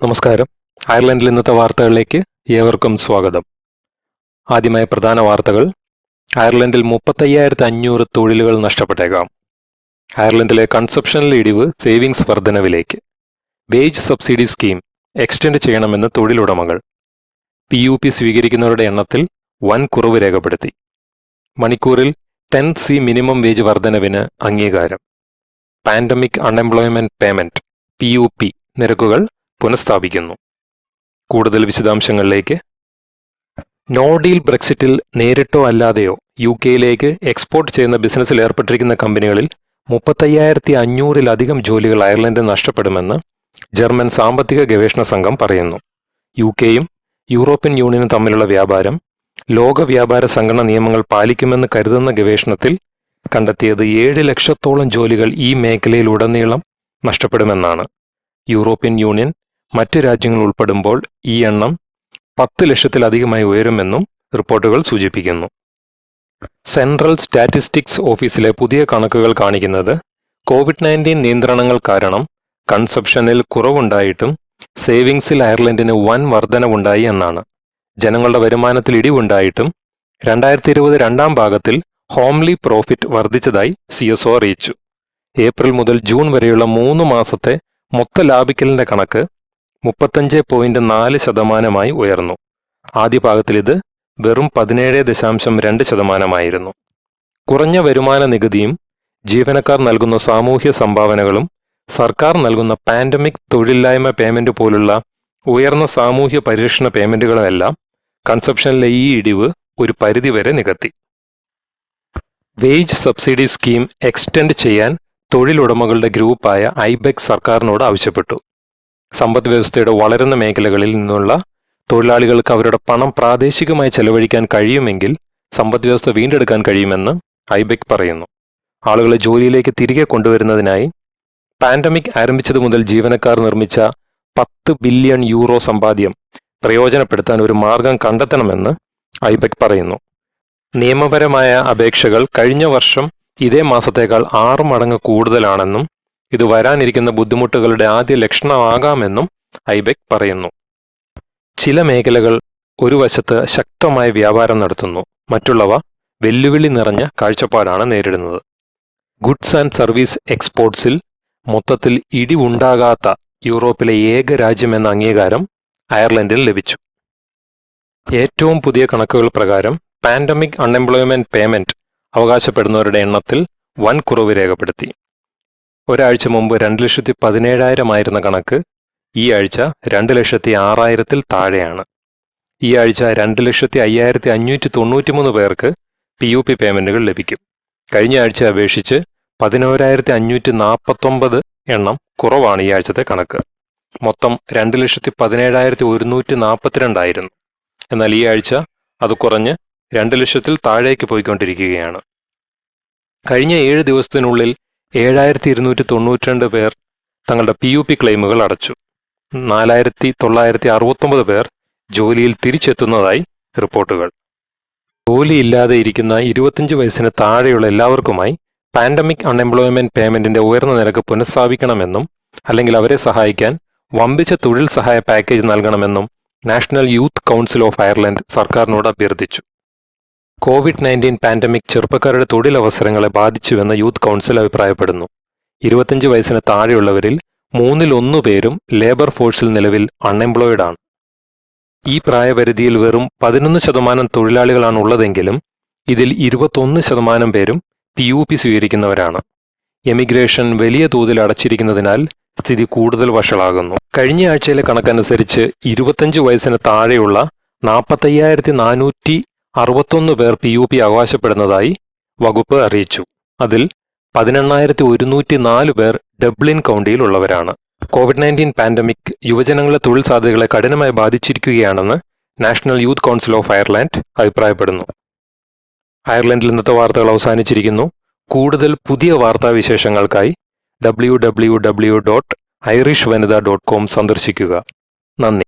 നമസ്കാരം. അയർലൻഡിൽ ഇന്നത്തെ വാർത്തകളിലേക്ക് ഏവർക്കും സ്വാഗതം. ആദ്യമായ പ്രധാന വാർത്തകൾ. അയർലൻഡിൽ മുപ്പത്തയ്യായിരത്തി അഞ്ഞൂറ് തൊഴിലുകൾ നഷ്ടപ്പെട്ടേക്കാം. അയർലൻഡിലെ കൺസപ്ഷനിൽ ഇടിവ് സേവിങ്സ് വർധനവിലേക്ക്. വേജ് സബ്സിഡി സ്കീം എക്സ്റ്റെൻഡ് ചെയ്യണമെന്ന് തൊഴിലുടമകൾ. പി യു പി സ്വീകരിക്കുന്നവരുടെ എണ്ണത്തിൽ വൻ കുറവ് രേഖപ്പെടുത്തി. മണിക്കൂറിൽ ടെൻ സി മിനിമം വേജ് വർധനവിന് അംഗീകാരം. Pandemic unemployment payment P U P നിരക്കുകൾ പുനഃസ്ഥാപിക്കുന്നു. കൂടുതൽ വിശദാംശങ്ങളിലേക്ക്. നോ ഡീൽ ബ്രെക്സിറ്റിൽ നേരിട്ടോ അല്ലാതെയോ യു കെയിലേക്ക് എക്സ്പോർട്ട് ചെയ്യുന്ന ബിസിനസ്സിൽ ഏർപ്പെട്ടിരിക്കുന്ന കമ്പനികളിൽ മുപ്പത്തയ്യായിരത്തി അഞ്ഞൂറിലധികം ജോലികൾ അയർലൻഡിൽ നഷ്ടപ്പെടുമെന്ന് ജർമ്മൻ സാമ്പത്തിക ഗവേഷണ സംഘം പറയുന്നു. യു കെയും യൂറോപ്യൻ യൂണിയനും തമ്മിലുള്ള വ്യാപാരം ലോക വ്യാപാര സംഘടന നിയമങ്ങൾ പാലിക്കുമെന്ന് കരുതുന്ന ഗവേഷണത്തിൽ കണ്ടെത്തിയത് ഏഴ് ലക്ഷത്തോളം ജോലികൾ ഈ മേഖലയിലുടനീളം നഷ്ടപ്പെടുമെന്നാണ്. യൂറോപ്യൻ യൂണിയൻ മറ്റ് രാജ്യങ്ങൾ ഉൾപ്പെടുമ്പോൾ ഈ എണ്ണം പത്ത് ലക്ഷത്തിലധികമായി ഉയരുമെന്നും റിപ്പോർട്ടുകൾ സൂചിപ്പിക്കുന്നു. സെൻട്രൽ സ്റ്റാറ്റിസ്റ്റിക്സ് ഓഫീസിലെ പുതിയ കണക്കുകൾ കാണിക്കുന്നത് കോവിഡ് നയന്റീൻ നിയന്ത്രണങ്ങൾ കാരണം കൺസപ്ഷനിൽ കുറവുണ്ടായിട്ടും സേവിങ്സിൽ അയർലൻഡിന് വൻ വർധനവുണ്ടായി എന്നാണ്. ജനങ്ങളുടെ വരുമാനത്തിൽ ഇടിവുണ്ടായിട്ടും രണ്ടായിരത്തി ഇരുപത് രണ്ടാം ഭാഗത്തിൽ ഹോംലി പ്രോഫിറ്റ് വർദ്ധിച്ചതായി സി എസ് ഒ അറിയിച്ചു. ഏപ്രിൽ മുതൽ ജൂൺ വരെയുള്ള മൂന്ന് മാസത്തെ മൊത്ത ലാഭിക്കലിന്റെ കണക്ക് മുപ്പത്തഞ്ച് പോയിന്റ് നാല് ശതമാനമായി ഉയർന്നു. ആദ്യ ഇത് വെറും പതിനേഴ് ദശാംശം രണ്ട് ശതമാനമായിരുന്നു. കുറഞ്ഞ വരുമാന നികുതിയും ജീവനക്കാർ നൽകുന്ന സാമൂഹ്യ സംഭാവനകളും സർക്കാർ നൽകുന്ന പാൻഡമിക് തൊഴിലില്ലായ്മ പേയ്മെന്റ് പോലുള്ള ഉയർന്ന സാമൂഹ്യ പരിരക്ഷണ പേയ്മെന്റുകളുമെല്ലാം കൺസപ്ഷനിലെ ഈ ഇടിവ് ഒരു പരിധിവരെ നികത്തി. വേജ് സബ്സിഡി സ്കീം എക്സ്റ്റെൻഡ് ചെയ്യാൻ തൊഴിലുടമകളുടെ ഗ്രൂപ്പായ ഐബെക് സർക്കാരിനോട് ആവശ്യപ്പെട്ടു. സമ്പദ് വ്യവസ്ഥയുടെ വളരുന്ന മേഖലകളിൽ നിന്നുള്ള തൊഴിലാളികൾക്ക് അവരുടെ പണം പ്രാദേശികമായി ചെലവഴിക്കാൻ കഴിയുമെങ്കിൽ സമ്പദ് വ്യവസ്ഥ വീണ്ടെടുക്കാൻ കഴിയുമെന്ന് ഐബെക് പറയുന്നു. ആളുകളെ ജോലിയിലേക്ക് തിരികെ കൊണ്ടുവരുന്നതിനായി പാൻഡമിക് ആരംഭിച്ചതു മുതൽ ജീവനക്കാർ നിർമ്മിച്ച പത്ത് ബില്യൺ യൂറോ സമ്പാദ്യം പ്രയോജനപ്പെടുത്താൻ ഒരു മാർഗം കണ്ടെത്തണമെന്ന് ഐബെക് പറയുന്നു. നിയമപരമായ അപേക്ഷകൾ കഴിഞ്ഞ വർഷം ഇതേ മാസത്തേക്കാൾ ആറ് മടങ്ങ് കൂടുതലാണെന്നും ഇത് വരാനിരിക്കുന്ന ബുദ്ധിമുട്ടുകളുടെ ആദ്യ ലക്ഷണമാകാമെന്നും ഐബെക് പറയുന്നു. ചില മേഖലകൾ ഒരു വശത്ത് ശക്തമായ വ്യാപാരം നടത്തുന്നു മറ്റുള്ളവ വെല്ലുവിളി നിറഞ്ഞ കാഴ്ചപ്പാടാണ് നേരിടുന്നത്. ഗുഡ്സ് ആൻഡ് സർവീസ് എക്സ്പോർട്സിൽ മൊത്തത്തിൽ ഇടിവുണ്ടാകാത്ത യൂറോപ്പിലെ ഏക രാജ്യമെന്ന അംഗീകാരം അയർലൻഡിൽ ലഭിച്ചു. ഏറ്റവും പുതിയ കണക്കുകൾ പ്രകാരം പാൻഡമിക് അൺഎംപ്ലോയ്മെന്റ് പേയ്മെന്റ് അവകാശപ്പെടുന്നവരുടെ എണ്ണത്തിൽ വൻ കുറവ് രേഖപ്പെടുത്തി. ഒരാഴ്ച മുമ്പ് രണ്ട് ലക്ഷത്തി പതിനേഴായിരമായിരുന്ന കണക്ക് ഈ ആഴ്ച രണ്ട് ലക്ഷത്തി ആറായിരത്തിൽ താഴെയാണ്. ഈ ആഴ്ച രണ്ട് ലക്ഷത്തി അയ്യായിരത്തി അഞ്ഞൂറ്റി തൊണ്ണൂറ്റിമൂന്ന് പേർക്ക് പി യു പി പേയ്മെന്റുകൾ ലഭിക്കും. കഴിഞ്ഞ ആഴ്ച അപേക്ഷിച്ച് പതിനോരായിരത്തി അഞ്ഞൂറ്റി നാൽപ്പത്തൊമ്പത് എണ്ണം കുറവാണ് ഈ ആഴ്ചത്തെ കണക്ക്. മൊത്തം രണ്ട് ലക്ഷത്തി പതിനേഴായിരത്തി ഒരുന്നൂറ്റി നാൽപ്പത്തിരണ്ടായിരുന്നു എന്നാൽ ഈ ആഴ്ച അത് കുറഞ്ഞ് രണ്ട് ലക്ഷത്തിൽ താഴേക്ക് പോയിക്കൊണ്ടിരിക്കുകയാണ്. കഴിഞ്ഞ ഏഴ് ദിവസത്തിനുള്ളിൽ ഏഴായിരത്തി ഇരുന്നൂറ്റി തൊണ്ണൂറ്റിരണ്ട് പേർ തങ്ങളുടെ പി യു പി ക്ലെയിമുകൾ അടച്ചു. നാലായിരത്തി തൊള്ളായിരത്തി അറുപത്തൊമ്പത് പേർ ജോലിയിൽ തിരിച്ചെത്തുന്നതായി റിപ്പോർട്ടുകൾ. ജോലിയില്ലാതെ ഇരിക്കുന്ന ഇരുപത്തിയഞ്ച് വയസ്സിന് താഴെയുള്ള എല്ലാവർക്കുമായി പാൻഡമിക് അൺഎംപ്ലോയ്മെന്റ് പേയ്മെന്റിന്റെ ഉയർന്ന നിരക്ക് പുനഃസ്ഥാപിക്കണമെന്നും അല്ലെങ്കിൽ അവരെ സഹായിക്കാൻ വമ്പിച്ച തൊഴിൽ സഹായ പാക്കേജ് നൽകണമെന്നും National Youth Council of Ireland സർക്കാരിനോട് അഭ്യർത്ഥിച്ചു. കോവിഡ് നയന്റീൻ പാൻഡമിക് ചെറുപ്പക്കാരുടെ തൊഴിലവസരങ്ങളെ ബാധിച്ചുവെന്ന് യൂത്ത് കൗൺസിൽ അഭിപ്രായപ്പെടുന്നു. ഇരുപത്തഞ്ച് വയസ്സിന് താഴെയുള്ളവരിൽ മൂന്നിൽ ഒന്നു പേരും ലേബർ ഫോഴ്സിൽ നിലവിൽ അൺഎംപ്ലോയിഡ് ആണ് ഈ പ്രായപരിധിയിൽ വെറും പതിനൊന്ന് ശതമാനം തൊഴിലാളികളാണ് ഉള്ളതെങ്കിലും ഇതിൽ ഇരുപത്തൊന്ന് ശതമാനം പേരും പി യു പി സ്വീകരിക്കുന്നവരാണ്. എമിഗ്രേഷൻ വലിയ തോതിൽ അടച്ചിരിക്കുന്നതിനാൽ സ്ഥിതി കൂടുതൽ വഷളാകുന്നു. കഴിഞ്ഞ ആഴ്ചയിലെ കണക്കനുസരിച്ച് ഇരുപത്തഞ്ച് വയസ്സിന് താഴെയുള്ള നാൽപ്പത്തയ്യായിരത്തി നാനൂറ്റി അറുപത്തൊന്ന് പേർ പി യു പി അവകാശപ്പെടുന്നതായി വകുപ്പ് അറിയിച്ചു. അതിൽ പതിനെണ്ണായിരത്തി ഒരുന്നൂറ്റി നാല് പേർ ഡബ്ലിൻ കൗണ്ടിയിലുള്ളവരാണ്. കോവിഡ് നയന്റീൻ പാൻഡമിക് യുവജനങ്ങളുടെ തൊഴിൽ സാധ്യതകളെ കഠിനമായി ബാധിച്ചിരിക്കുകയാണെന്ന് National Youth Council of Ireland അഭിപ്രായപ്പെടുന്നു. അയർലൻഡിൽ ഇന്നത്തെ വാർത്തകൾ അവസാനിച്ചിരിക്കുന്നു. കൂടുതൽ പുതിയ വാർത്താ വിശേഷങ്ങൾക്കായി W W W dot Irish Vanitha dot com സന്ദർശിക്കുക. നന്ദി.